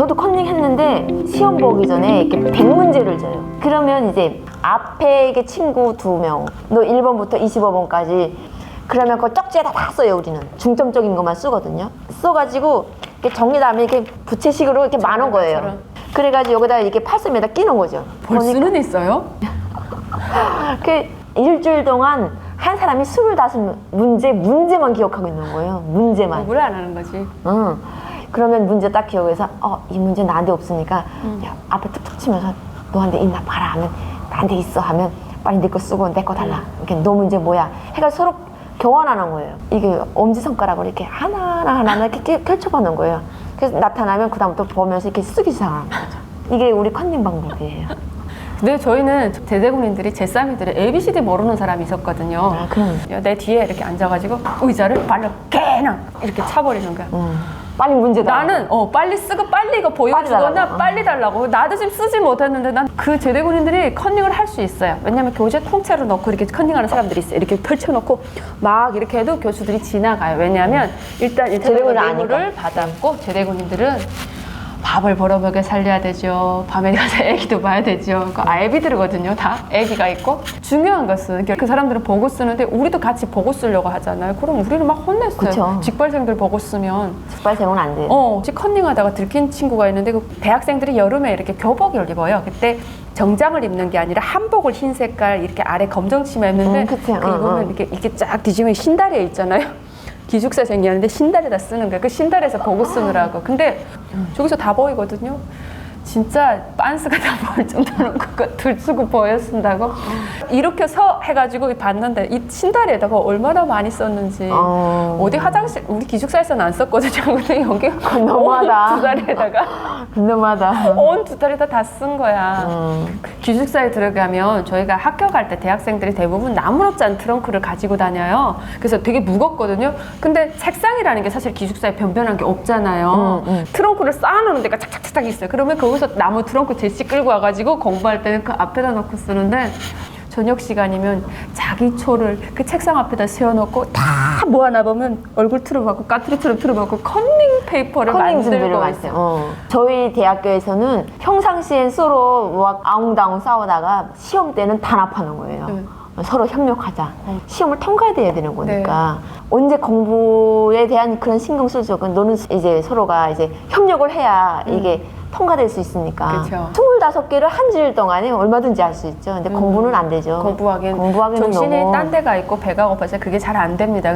저도 컨닝 했는데 시험 보기 전에 이렇게 100문제를 줘요. 그러면 이제 앞에 이게 친구 두 명, 너 1번부터 25번까지 그러면 그 쪽지에다 다 써요, 우리는. 중점적인 것만 쓰거든요. 써가지고 이렇게 정리 다음에 이렇게 부채식으로 이렇게 많은 거예요. 그래가지고 여기다 이렇게 팔씀에다 끼는 거죠. 볼 수는 있어요? 그 일주일 동안 한 사람이 25 문제, 문제만 기억하고 있는 거예요. 문제만. 공부를 안 하는 거지. 응. 그러면 문제 딱 기억해서 어 이 문제 나한테 없으니까 음. 야, 앞에 툭툭 치면서 너한테 있나 봐라 하면 나한테 있어 하면 빨리 내 거 쓰고 내 거 달라. 음. 이렇게 너 문제 뭐야? 해가 서로 교환하는 거예요. 이게 엄지 손가락으로 이렇게 하나하나 하나하나 이렇게 펼- 펼쳐보는 거예요. 그래서 나타나면 그다음부터 보면서 이렇게 쓰기 시작하는 거죠. 이게 우리 컨닝 방법이에요. 근데 저희는 제대군인들이 제3이들이 ABCD 모르는 사람이 있었거든요. 아 그럼. 내 뒤에 이렇게 앉아가지고 의자를 발로 그냥 이렇게 차버리는 거야. 음, 빨리 문제 다 나는 어 빨리 쓰고 빨리 이거 빨리 보여주거나 달라고. 빨리 달라고. 나도 지금 쓰지 못했는데 난 그 제대군인들이 컨닝을 할 수 있어요. 왜냐면 교재 통째로 넣고 이렇게 컨닝하는 사람들이 있어요. 이렇게 펼쳐놓고 막 이렇게 해도 교수들이 지나가요. 왜냐하면 일단 뇌물을 받았고 제대군인들은 밥을 벌어먹여 살려야 되죠. 밤에 가서 애기도 봐야 되죠. 그 아이비들이거든요. 다 애기가 있고 중요한 것은 그 사람들은 보고 쓰는데 우리도 같이 보고 쓰려고 하잖아요. 그럼 우리는 막 혼냈어요. 그쵸. 직발생들 보고 쓰면 직발생은 안 돼요 어, 컨닝하다가 들킨 친구가 있는데 그 대학생들이 여름에 이렇게 교복을 입어요. 그때 정장을 입는 게 아니라 한복을 흰 색깔 이렇게 아래 검정 치마 입는데 음, 그치. 그 응, 입으면 응. 이렇게 이렇게 쫙 뒤지면 신다리에 있잖아요. 기숙사 생이었는데 신다리에다 쓰는 거야. 그 신다리에서 보고 쓰느라고. 근데 저기서 다 보이거든요. 진짜 빤스가 다 보일 정도로 그거 들쓰고 보였쓴다고 이렇게 서 해가지고 봤는데 이 신다리에다가 얼마나 많이 썼는지 어. 어디 화장실 우리 기숙사에서는 안 썼거든요. 근데 여기 너무하다. 온두 다리에다가 근데마다 온 두 다리에다 다 쓴 거야. 음. 기숙사에 들어가면 저희가 학교 갈 때 대학생들이 대부분 나무롭지 않은 트렁크를 가지고 다녀요. 그래서 되게 무겁거든요. 근데 책상이라는 게 사실 기숙사에 변변한 게 없잖아요. 음, 음. 트렁크를 쌓아놓는 데가 착착착착 있어요. 그러면 거기서 나무 트렁크 제시 끌고 와가지고 공부할 때는 그 앞에다 놓고 쓰는데 저녁 시간이면 자기 초를 그 책상 앞에다 세워놓고 다 모아놔 보면 얼굴 틀어박고 까투리처럼 틀어박고 컨닝 페이퍼를 준비를 만들고 있어요. 어. 저희 대학교에서는 평상시엔 서로 막 아웅다웅 싸우다가 시험 때는 단합하는 거예요. 네. 서로 협력하자. 시험을 통과해야 되는 거니까 네. 언제 공부에 대한 그런 신경 쓰죠. 그 너는 이제 서로가 이제 협력을 해야 이게 통과될 수 있으니까. 음. 그쵸. 25개를 한 주일 동안에 얼마든지 할 수 있죠. 근데 공부는 안 되죠. 음. 공부하기엔 공부하기는 정신이 너무 딴 데가 있고 배가 고파서 그게 잘 안 됩니다.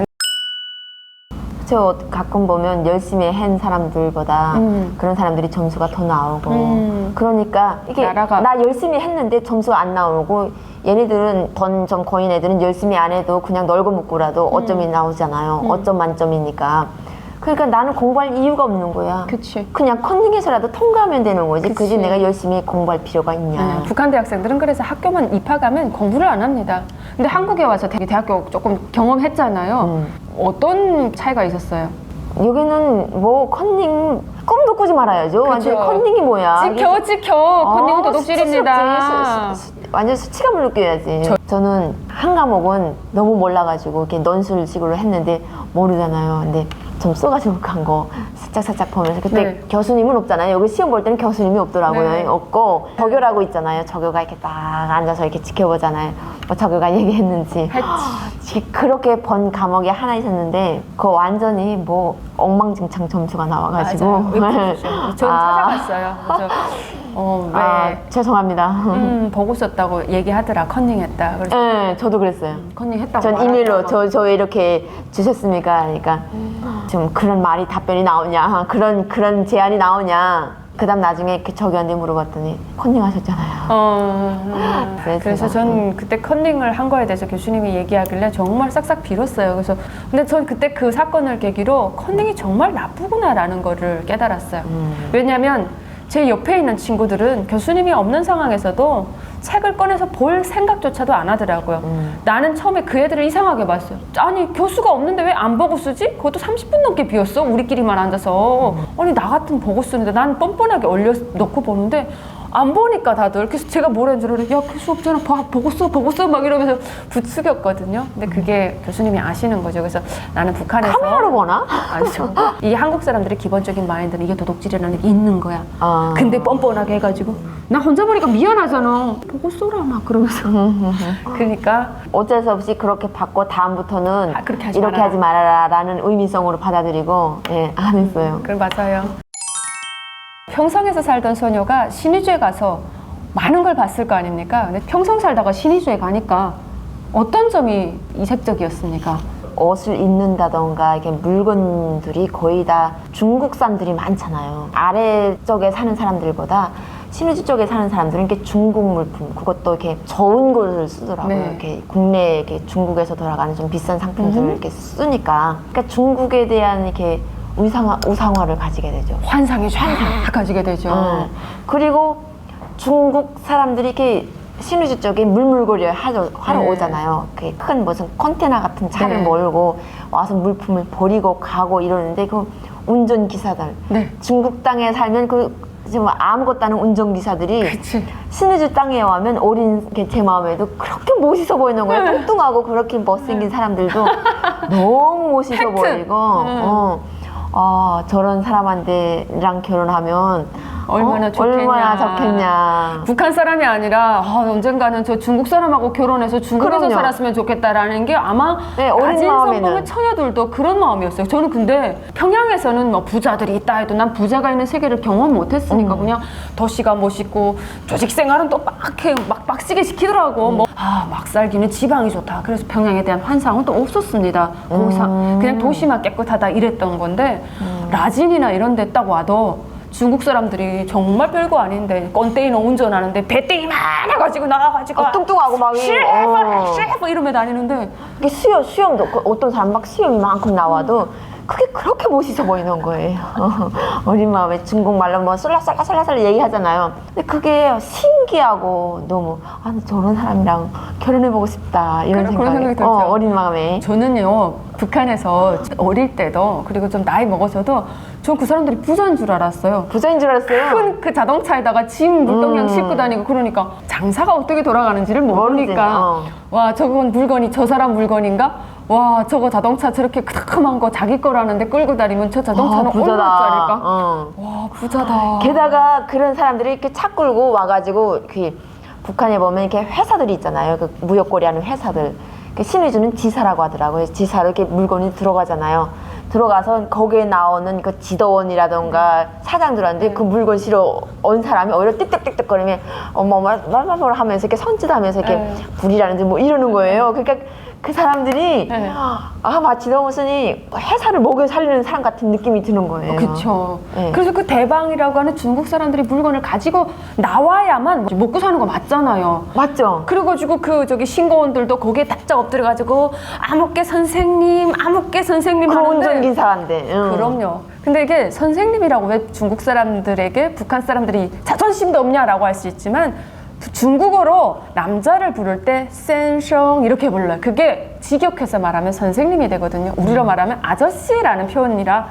저 가끔 보면 열심히 한 사람들보다 음. 그런 사람들이 점수가 더 나오고 음. 그러니까 이게 나라가- 나 열심히 했는데 점수가 안 나오고 얘네들은 돈좀 거인 애들은 열심히 안 해도 그냥 널고 묶고라도 음. 어점이 나오잖아요. 어점 만점이니까. 그러니까 나는 공부할 이유가 없는 거야. 그치. 그냥 컨닝해서라도 통과하면 되는 거지. 그치. 내가 열심히 공부할 필요가 있냐. 네, 북한 대학생들은 그래서 학교만 입학 가면 공부를 안 합니다. 근데 한국에 와서 되게 대학교 조금 경험했잖아요. 음. 어떤 차이가 있었어요? 여기는 뭐 컨닝 꿈도 꾸지 말아야죠. 완전 컨닝이 뭐야. 지켜 지켜 컨닝 어, 도둑질입니다. 완전 수치감을 느껴야지. 저, 는한 과목은 너무 몰라가지고 이렇게 논술식으로 했는데 모르잖아요. 근데 좀 써가지고 간 거 살짝 살짝 보면서 그때 네. 교수님은 없잖아요. 여기 시험 볼 때는 교수님이 없더라고요. 네. 없고 저교라고 있잖아요. 저교가 이렇게 딱 앉아서 이렇게 지켜보잖아요. 뭐 저교가 얘기했는지. 지- 그렇게 번 과목이 하나 있었는데 그거 완전히 뭐 엉망진창 점수가 나와가지고 맞아요. 전 아. 찾아봤어요. 그래서 어, 왜 아, 죄송합니다. 음, 보고 썼다고 얘기하더라 컨닝했다. 그래서 네, 저도 그랬어요. 컨닝했다고. 전 말하더라고. 이메일로 저, 저 이렇게 주셨습니까? 그러니까 좀 그런 말이 답변이 나오냐, 그런 그런 제안이 나오냐. 그다음 나중에 그 저기한테 물어봤더니 컨닝하셨잖아요. 어, 음. 그래서 그래서 제가- 전 그때 컨닝을 한 거에 대해서 교수님이 얘기하길래 정말 싹싹 빌었어요. 그래서 근데 전 그때 그 사건을 계기로 컨닝이 정말 나쁘구나라는 거를 깨달았어요. 음. 왜냐하면 제 옆에 있는 친구들은 교수님이 없는 상황에서도 책을 꺼내서 볼 생각조차도 안 하더라고요. 음. 나는 처음에 그 애들을 이상하게 봤어요. 아니 교수가 없는데 왜 안 보고 쓰지? 그것도 30분 넘게 비었어. 우리끼리만 앉아서. 음. 아니 나 같은 보고 쓰는데 난 뻔뻔하게 올려 놓고 보는데 안 보니까 다들 그래서 제가 뭐라는 줄 알아요. 야, 그 수업 전에 봐, 보고 써, 보고 써, 막 이러면서 부추겼거든요. 근데 그게 교수님이 아시는 거죠. 그래서 나는 북한에서 카메라로 보나? 아니죠. 이 한국 사람들의 기본적인 마인드는 이게 도둑질이라는 게 있는 거야. 아. 근데 뻔뻔하게 해가지고 나 혼자 보니까 미안하잖아. 보고 써라 막 그러면서. 그러니까 어쩔 수 없이 그렇게 받고 다음부터는 아, 그렇게 하지 이렇게 말아라. 하지 말아라라는 의미성으로 받아들이고 예, 안 했어요. 그 맞아요. 평성에서 살던 소녀가 신의주에 가서 많은 걸 봤을 거 아닙니까? 근데 평성 살다가 신의주에 가니까 어떤 점이 이색적이었습니까? 옷을 입는다던가 이게 물건들이 거의 다 중국산들이 많잖아요. 아래 쪽에 사는 사람들보다 신우지 쪽에 사는 사람들은 이렇게 중국 물품 그것도 이렇게 좋은 걸 쓰더라고요. 네. 이렇게 국내 이렇게 중국에서 돌아가는 좀 비싼 상품들을 음. 이렇게 쓰니까 그러니까 중국에 대한 이렇게 우상화 우상화를 가지게 되죠. 환상이 쫙 가지게 되죠. 어. 그리고 중국 사람들이 이렇게 신우지 쪽에 물물거려 하러, 하러 네. 오잖아요. 그큰 무슨 컨테너 같은 차를 네. 몰고 와서 물품을 버리고 가고 이러는데 그 운전 기사들 네. 중국 땅에 살면 그 지금 아무것도 아닌 운전 기사들이 그치. 신우주 땅에 와면 어린 게제 마음에도 그렇게 멋있어 보이는 거예요. 네. 뚱뚱하고 그렇게 못생긴 사람들도 너무 멋있어 팩트. 보이고, 음. 어, 아, 저런 사람한테랑 결혼하면 얼마나 어? 좋겠냐. 얼마나 좋겠냐. 북한 사람이 아니라 아, 언젠가는 저 중국 사람하고 결혼해서 중국에서 그럼요. 살았으면 좋겠다라는 게 아마 네, 어린 낮은 마음에는. 성공의 처녀들도 그런 마음이었어요. 저는 근데 평양에서는 뭐 부자들이 있다 해도 난 부자가 있는 세계를 경험 음. 못했으니까 그냥 도시가 멋있고 조직 생활은 또 빡해 막 빡시게 시키더라고. 음. 뭐, 아, 막 살기는 지방이 좋다. 그래서 평양에 대한 환상은 또 없었습니다. 거기서 음. 그냥 도시만 깨끗하다 이랬던 건데 라진이나 이런 데 딱 와도 중국 사람들이 정말 별거 아닌데 건테이너 운전하는데 배땡이 많아가지고 나가가지고 어, 뚱뚱하고 막 이- 셰프 어. 셰프 이러며 다니는데 이게 수염, 수염도 그 어떤 사람 막 수염이 만큼 나와도 그게 그렇게 멋있어 보이는 거예요. 어린 마음에 중국말로 뭐 쏠라쏠라쏠라쏠라 얘기하잖아요. 근데 그게 신기하고 너무 아, 나 저런 사람이랑 결혼해보고 싶다 이런 그런- 그런 생각이 들죠. 어, 어린 마음에. 저는요 북한에서 어릴 때도 그리고 좀 나이 먹어서도 전 그 사람들이 부자인 줄 알았어요. 부자인 줄 알았어요. 큰 그 자동차에다가 짐 물동량 음. 싣고 다니고 그러니까 장사가 어떻게 돌아가는지를 모르지, 모르니까 어. 와 저건 물건이 저 사람 물건인가 와 저거 자동차 저렇게 크다크만 거 자기 거라는데 끌고 다니면 저 자동차는 아, 부자다. 얼마짜릴까 어. 와 부자다 게다가 그런 사람들이 이렇게 차 끌고 와가지고 그 북한에 보면 이렇게 회사들이 있잖아요. 그 무역거리 하는 회사들. 그 신의주는 지사라고 하더라고요. 지사로 이렇게 물건이 들어가잖아요. 들어가서 거기에 나오는 그 지도원이라던가 사장 들한테 그 물건 실어 온 사람이 오히려 띡띡띡띡 거리면 어머 말말말 하면서 이렇게 손짓하면서 이렇게 네. 불이라는지 뭐 이러는 거예요. 그러니까 그 사람들이 네. 아 마치 너무 이 회사를 먹여 살리는 사람 같은 느낌이 드는 거예요. 그쵸. 네. 그래서 그 대방이라고 하는 중국 사람들이 물건을 가지고 나와야만 먹고 사는 거 맞잖아요. 맞죠? 그래가지고 그 저기 신고원들도 거기에 딱딱 엎드려가지고 아무개 선생님, 아무개 선생님 그 하는데 운전기사한테. 응. 그럼요. 근데 이게 선생님이라고 왜 중국 사람들에게 북한 사람들이 자존심도 없냐라고 할 수 있지만 중국어로 남자를 부를 때 센숑 이렇게 불러요. 그게 직역해서 말하면 선생님이 되거든요. 우리로 말하면 아저씨라는 표현이라.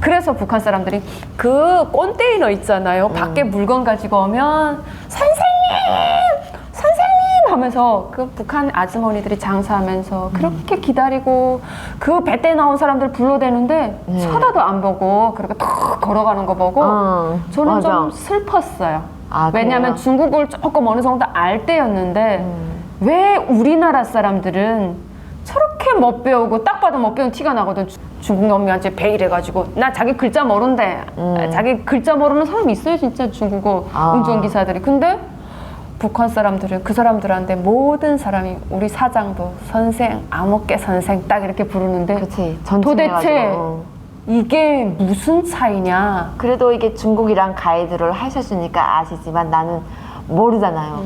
그래서 북한 사람들이 그 꼰대이너 있잖아요. 밖에 물건 가지고 오면 선생님! 하면서 그 북한 아주머니들이 장사하면서 그렇게 기다리고 그 배때 나온 사람들 불러대는데 네. 쳐다도 안 보고 그렇게 탁 걸어가는 거 보고 응, 저는 맞아. 좀 슬펐어요. 아, 왜냐하면 그래요? 중국을 조금 어느 정도 알 때였는데 음. 왜 우리나라 사람들은 저렇게 못 배우고 딱 봐도 못 배운 티가 나거든. 주- 중국 놈이한테 베일해가지고 나 자기 글자 모른대. 음. 자기 글자 모르는 사람 있어요 진짜 중국어 아. 운전기사들이. 근데 북한 사람들은 그 사람들한테 모든 사람이 우리 사장도 선생, 아무개 선생 딱 이렇게 부르는데 그치. 도대체 전체해가지고. 이게 무슨 차이냐? 그래도 이게 중국이랑 가이드를 하셨으니까 아시지만 나는 모르잖아요.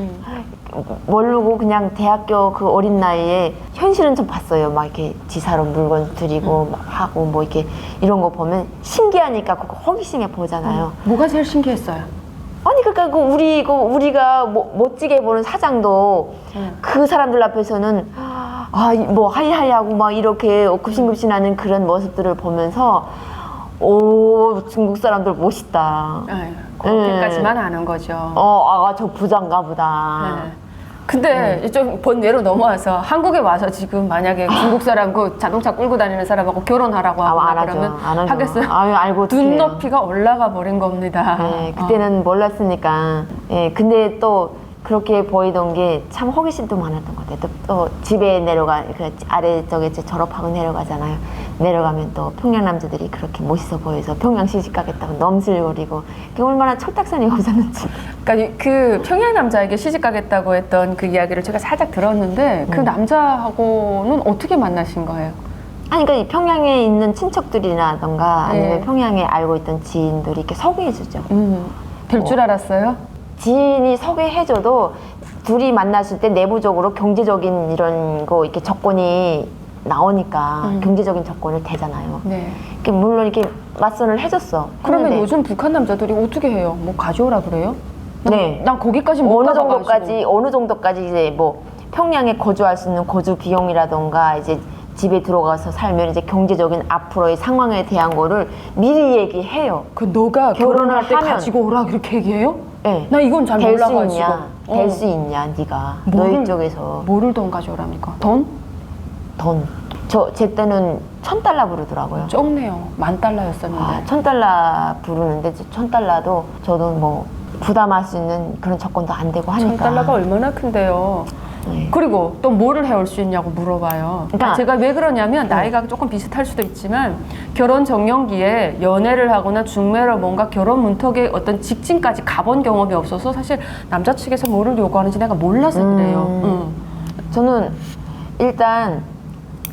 모르고 그냥 대학교 그 어린 나이에 현실은 좀 봤어요. 막 이렇게 지사로 물건 드리고 막 하고 뭐 이렇게 이런 거 보면 신기하니까 그거 호기심에 보잖아요. 뭐가 제일 신기했어요? 아니 그러니까 그 우리 그 우리가 뭐, 멋지게 보는 사장도 음. 그 사람들 앞에서는 아뭐 하이하이하고 막 이렇게 굽신굽신하는 그런 모습들을 보면서 오 중국 사람들 멋있다. 네, 그렇게까지만 아는 거죠. 어, 아, 저 부자인가 보다. 네. 근데 좀 번뇌로 넘어와서 한국에 와서 지금 만약에 중국 사람 그 자동차 끌고 다니는 사람하고 결혼하라고 아. 그러면 안 하죠. 하겠어요? 아유, 알고 어떡해요. 눈높이가 올라가 버린 겁니다. 네, 그때는 몰랐으니까. 예, 근데 또 그렇게 보이던 게 참 호기심도 많았던 것 같아요. 또, 또 집에 내려가, 그 아래 쪽에 이제 졸업하고 내려가잖아요. 내려가면 또 평양 남자들이 그렇게 멋있어 보여서 평양 시집 가겠다고 넘슬거리고 그게 얼마나 철딱선이 없었는지. 그러니까 그 평양 남자에게 시집 가겠다고 했던 그 이야기를 제가 살짝 들었는데 그 음. 남자하고는 어떻게 만나신 거예요? 아니, 그러니까 이 평양에 있는 친척들이라던가 아니면 네. 평양에 알고 있던 지인들이 이렇게 소개해 주죠. 음, 될줄 알았어요? 지인이 소개해 줘도 둘이 만났을 때 내부적으로 경제적인 이런 거 이렇게 조건이 나오니까 음. 경제적인 조건을 대잖아요. 네. 이렇게 물론 이렇게 맞선을 해줬어. 그러면 했는데 요즘 북한 남자들이 어떻게 해요? 뭐 가져오라 그래요? 난, 네. 난 거기까지 못 어느 가봐가지고. 정도까지 어느 정도까지 이제 뭐 평양에 거주할 수 있는 거주 비용이라던가 이제 집에 들어가서 살면 이제 경제적인 앞으로의 상황에 대한 거를 미리 얘기해요. 그 너가 결혼할 때 하면- 가지고 오라 그렇게 얘기해요? 네. 나 이건 잘 몰라가지고. 있냐? 어. 될수 있냐? 네가 뭐를- 너희 쪽에서 뭐를 돈 가져오랍니까? 돈? 돈. 저제 때는 천 달러 부르더라고요. 적네요. 만 달러였었는데. 아, 천 달러 부르는데 저천 달러도 저도 뭐 부담할 수 있는 그런 조건도 안 되고 하니까. 천 달러가 얼마나 큰데요. 네. 그리고 또 뭐를 해올 수 있냐고 물어봐요. 그러니까- 네. 제가 왜 그러냐면 나이가 조금 비슷할 수도 있지만 결혼 정년기에 연애를 하거나 중매로 뭔가 결혼 문턱에 어떤 직진까지 가본 경험이 없어서 사실 남자 측에서 뭐를 요구하는지 내가 몰라서 그래요. 음. 응. 저는 일단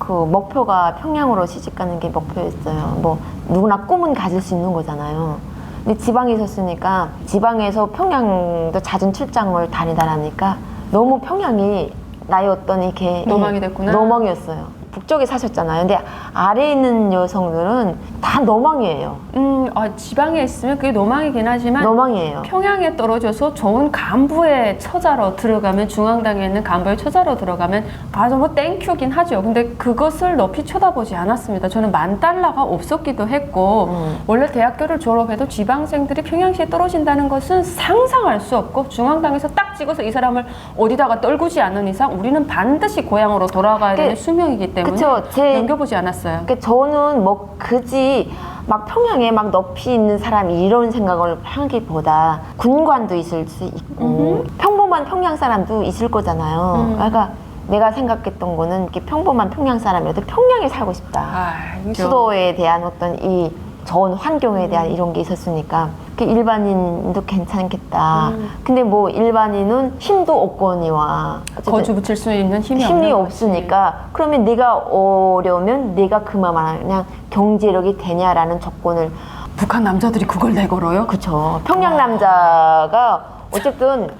그 목표가 평양으로 시집 가는 게 목표였어요. 뭐 누구나 꿈은 가질 수 있는 거잖아요. 근데 지방에 있었으니까 지방에서 평양도 잦은 출장을 다니다라니까 너무 평양이 나의 어떤 이렇게 노망이 됐구나. 노망이었어요. 북쪽에 사셨잖아요. 근데 아래에 있는 여성들은 다 노망이에요. 음, 아, 지방에 있으면 그게 노망이긴 하지만 노망이에요. 평양에 떨어져서 좋은 간부의 처자로 들어가면 중앙당에 있는 간부의 처자로 들어가면 아주 뭐 땡큐긴 하죠. 근데 그것을 높이 쳐다보지 않았습니다. 저는 만 달러가 없었기도 했고 음. 원래 대학교를 졸업해도 지방생들이 평양시에 떨어진다는 것은 상상할 수 없고 중앙당에서 딱 찍어서 이 사람을 어디다가 떨구지 않는 이상 우리는 반드시 고향으로 돌아가야 되는 그- 수명이기 때문에 그쵸, 제- 넘겨보지 않았어요. 그러니까 저는 뭐 그지 막 평양에 막 높이 있는 사람이 이런 생각을 하기보다 군관도 있을 수 있고 평범한 평양 사람도 있을 거잖아요. 음. 그러니까 내가 생각했던 거는 이렇게 평범한 평양 사람이라도 평양에 살고 싶다. 아, 수도에 대한 어떤 이 전 환경에 대한 이런 게 있었으니까 그 일반인도 괜찮겠다. 음. 근데 뭐 일반인은 힘도 없거니와 거주 붙일 수 있는 힘이, 힘이 없는 거지. 없으니까 그러면 내가 어려우면 내가 그만 그냥 경제력이 되냐라는 조건을 북한 남자들이 그걸 내걸어요? 그쵸 평양 남자가 어쨌든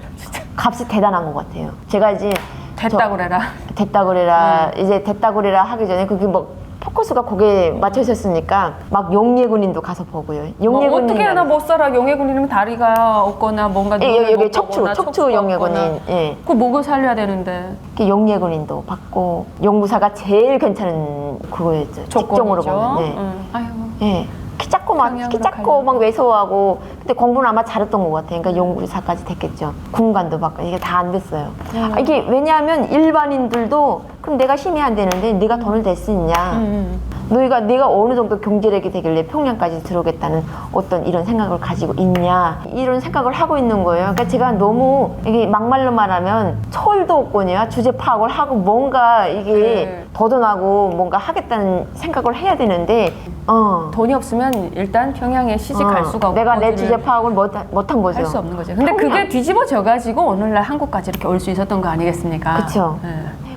값이 대단한 것 같아요 제가 이제 됐다 그래라. 저 됐다 그래라 음. 이제 됐다 그래라 하기 전에 그게 뭐 포커스가 거기에 맞춰 있었으니까 막 용예군인도 가서 보고요 뭐 용예군인 어떻게 하나 못 살아 용해군이면 다리가 없거나 뭔가 예, 눈을 여기, 여기 못 척추 보거나 척추 척추가 용예군인. 예. 그 목을 살려야 되는데 그 용예군인도 받고 용무사가 제일 괜찮은 그거였죠 조건이죠. 보면 네. 응. 아이고 예. 키 작고 막, 평양으로 키 작고 가려고. 막 왜소하고. 근데 공부는 아마 잘했던 것 같아요. 그러니까 용구사까지 됐겠죠. 군관도 받고. 이게 다 안 됐어요. 음. 아, 이게 왜냐하면 일반인들도 그럼 내가 힘이 안 되는데 네가 돈을 댈 수 있냐. 음. 너희가 내가 어느 정도 경제력이 되길래 평양까지 들어오겠다는 어떤 이런 생각을 가지고 있냐 이런 생각을 하고 있는 거예요. 그러니까 제가 너무 이게 막말로 말하면 철도 없거니와 주제 파악을 하고 뭔가 이게 네. 더듬하고 뭔가 하겠다는 생각을 해야 되는데 어. 돈이 없으면 일단 평양에 시집 갈 어, 수가 없고 내가 내 주제 파악을 못, 못한 거죠. 할 수 없는 거죠. 근데 평양. 그게 뒤집어져 가지고 오늘날 한국까지 이렇게 올 수 있었던 거 아니겠습니까? 네.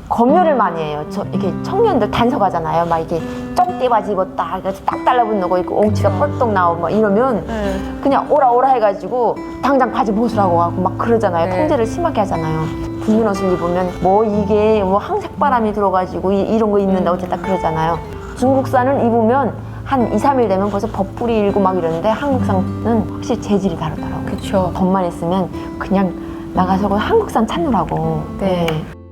검열을 많이 해요. 저 이렇게 청년들 단속하잖아요. 막 이게 쩍대바지 입었다, 딱 달라붙는 거 있고 옹치가 펄떡 나오고 막 이러면 네. 그냥 오라 오라 해가지고 당장 바지 벗으라고 하고 막 그러잖아요. 네. 통제를 심하게 하잖아요. 붉은 옷을 입으면 뭐 이게 뭐 항색 바람이 들어가지고 이, 런거 입는다 음. 어쨌다 그러잖아요. 중국산은 입으면 한 2, 3일 되면 벌써 벗불이 일고 막 이러는데 한국산은 확실히 재질이 다르더라고요. 그렇죠. 돈만 있으면 그냥 나가서 그 한국산 찾느라고. 네. 네.